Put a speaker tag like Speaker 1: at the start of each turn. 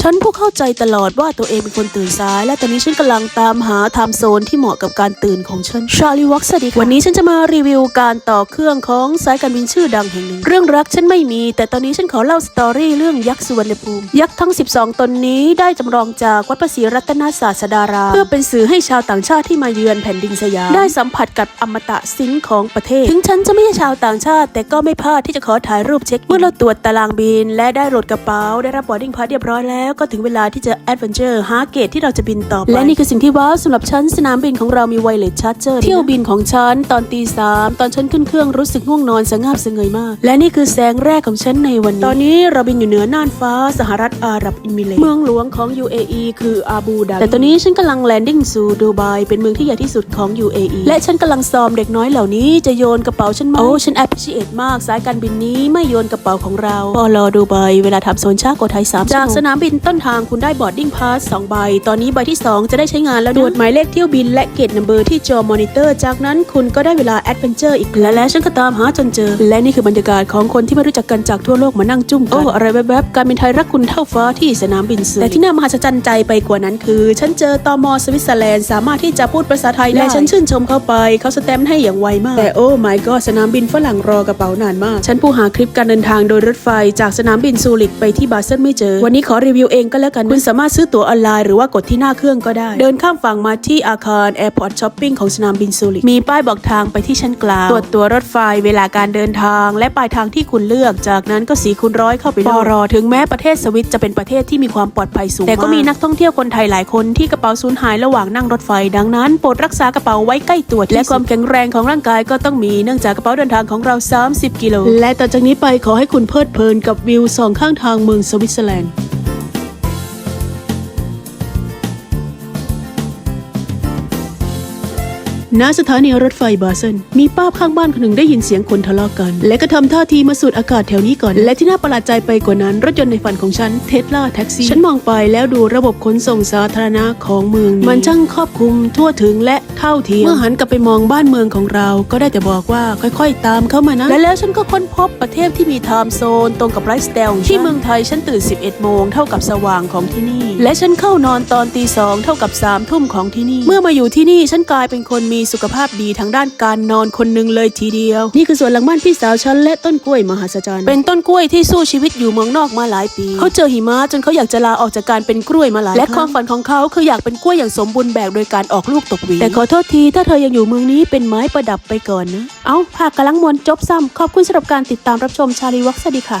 Speaker 1: ฉันก็เข้าใจตลอดว่าตัวเองเป็นคนตื่นสาย และตอนนี้ฉันกำลังตามหาไทม์โซนที่เหมาะกับการตื่นของฉันชาลีวอล์กสวัสดีค่ะวันนี้ฉันจะมารีวิวการต่อเครื่องของสายการบินชื่อดังแห่งหนึ่ง เรื่องรักฉันไม่มี แต่ตอนนี้ฉันขอเล่าสตอรี่เรื่องยักษ์สุวรรณภูมิ ยักษ์ทั้ง 12 ตนนี้ได้จำลองจากวัดพระศรีรัตนศาสดารามเพื่อเป็นสื่อให้ชาวต่างชาติที่มาเยือนแผ่นดินสยามได้สัมผัสกับอมตะสินของประเทศ ถึงฉันจะไม่ใช่ชาวต่างชาติ แต่ก็ไม่พลาดที่จะขอถ่ายรูปเช็คเมื่อเราตรวจตารางบิน และได้โหลดกระเป๋าได้รับบอร์ดิ้งพาสเรียบร้อยแล้วก็ถึงเวลาที่จะแอดเวนเจอร์หาเกตที่เราจะบินต่อไป และนี่คือสิ่งที่ว้าวสำหรับฉันสนามบินของเรามีไวเลสชาร์เจอร์เที่ยวบินของฉันตอนตีสามตอนฉันขึ้นเครื่องรู้สึกง่วงนอนสงบสงเงยมาก และนี่คือแสงแรกของฉันในวันนี้ ตอนนี้เราบินอยู่เหนือน่านฟ้าสหรัฐอาหรับอิมิเรตส์เมืองหลวงของ UAE คืออาบูดาบีแต่ตอนนี้ฉันกำลังแลนดิ้งสู่ดูไบเป็นเมืองที่ใหญ่ที่สุดของ UAE และฉันกำลังซ้อมเด็กน้อยเหล่านี้จะโยนกระเป๋าฉันไหมโอ้ฉัน appreciate มากสายการบินนี้ไม่โยนกระเป๋าของเราปอลอดูไบเวลาทำโซนช้ากว่าไทย3จากสนามบินต้นทางคุณได้บอร์ดดิ้งพาส2ใบ ตอนนี้ใบที่ 2 จะได้ใช้งานแล้วตรวจหมายเลขเที่ยวบินและเกตนัมเบอร์ที่จอมอนิเตอร์ จากนั้นคุณก็ได้เวลาแอดเวนเจอร์อีกและแล้วฉันก็ตามหาจนเจอ และนี่คือบรรยากาศของคนที่ไม่รู้จักกันจากทั่วโลกมานั่งจุ้มกันโอ้อะไรแวบๆการบินไทยรักคุณเท่าฟ้าที่สนามบินซูแต่ที่น่ามหัศจรรย์ใจไปกว่านั้นคือ ฉันเจอตอมอสวิตเซอร์แลนด์สามารถที่จะพูดภาษาไทยได้และฉันชื่นชมเขาไปเขาสแตมป์ให้อย่างไวมากแต่โอ้ my god สนามบินฝรั่งรอกระเป๋านานมาก ฉันผู้หาคลิปการเดินทางโดยรถไฟจากสนามบินซูริกไปที่บาเซลไม่เจอ วันนี้ขอรีวิวเองก็แล้วกันคุณสามารถซื้อตั๋วออนไลน์หรือว่ากดที่หน้าเครื่องก็ได้ เดินข้ามฝั่งมาที่อาคาร Airport Shopping ของสนามบินซูริกมีป้ายบอกทางไปที่ชั้นกลางตรวจตั๋วรถไฟเวลาการเดินทาง และปลายทางที่คุณเลือกจากนั้นก็สีคูณร้อยเข้าไปเลยปรอถึงแม้ประเทศสวิตจะเป็นประเทศที่มีความปลอดภัยสูงแต่ก็มีนักท่องเที่ยวคนไทยหลายคนที่กระเป๋าสูญหายระหว่างนั่งรถไฟ ดังนั้นโปรดรักษากระเป๋าไว้ใกล้ตัวและความแข็งแรงของร่างกายก็ต้องมีเนื่องจากกระเป๋าเดินทางของเรา 30 กิโลและต่อจากนี้ไปขอให้คุณเพลิดเพลินกับวิวสองข้างทางเมืองสวิตเซอร์แลนด์ ณสถานีรถไฟบาเซนมีป้าข้างบ้านคนหนึ่งได้ยินเสียงคนทะเลาะกัน และก็ทำท่าทีมาสูดอากาศแถวนี้ก่อน และที่น่าประหลาดใจไปกว่านั้น รถยนต์ในฝันของฉันเทสลาแท็กซี่ฉันมองไปแล้วดูระบบขนส่งสาธารณะของเมืองนี้มันช่างครอบคลุมทั่วถึงและเท่าเทียมเมื่อหันกลับไปมองบ้านเมืองของเรา ก็ได้แต่บอกว่าค่อยๆ ตามเข้ามานะ และแล้วฉันก็ค้นพบประเทศที่มีไทม์โซนตรงกับไลฟ์สไตล์ที่เมืองไทยฉันตื่น 11 โมงเท่ากับสว่างของที่นี่ และฉันเข้านอนตอนตีสองเท่ากับ3ทุ่มของที่นี่ เมื่อมาอยู่ที่นี่ฉันกลายเป็นคนมีสุขภาพดีทางด้านการนอนคนหนึ่งเลยทีเดียว นี่คือสวนหลังบ้านพี่สาวฉันและต้นกล้วยมหัศจรรย์ เป็นต้นกล้วยที่สู้ชีวิตอยู่เมืองนอกมาหลายปี เขาเจอหิมะจนเขาอยากจะลาออกจากการเป็นกล้วยมาหลายและความฝันของเขาคืออยากเป็นกล้วยอย่างสมบูรณ์แบบโดยการออกลูกตกหวีแต่ขอโทษทีถ้าเธอยังอยู่เมืองนี้เป็นไม้ประดับไปก่อนนะ เอาภาคกำลังมวลจบซ้ำขอบคุณสำหรับการติดตามรับชมชาลีวักสวัสดีค่ะ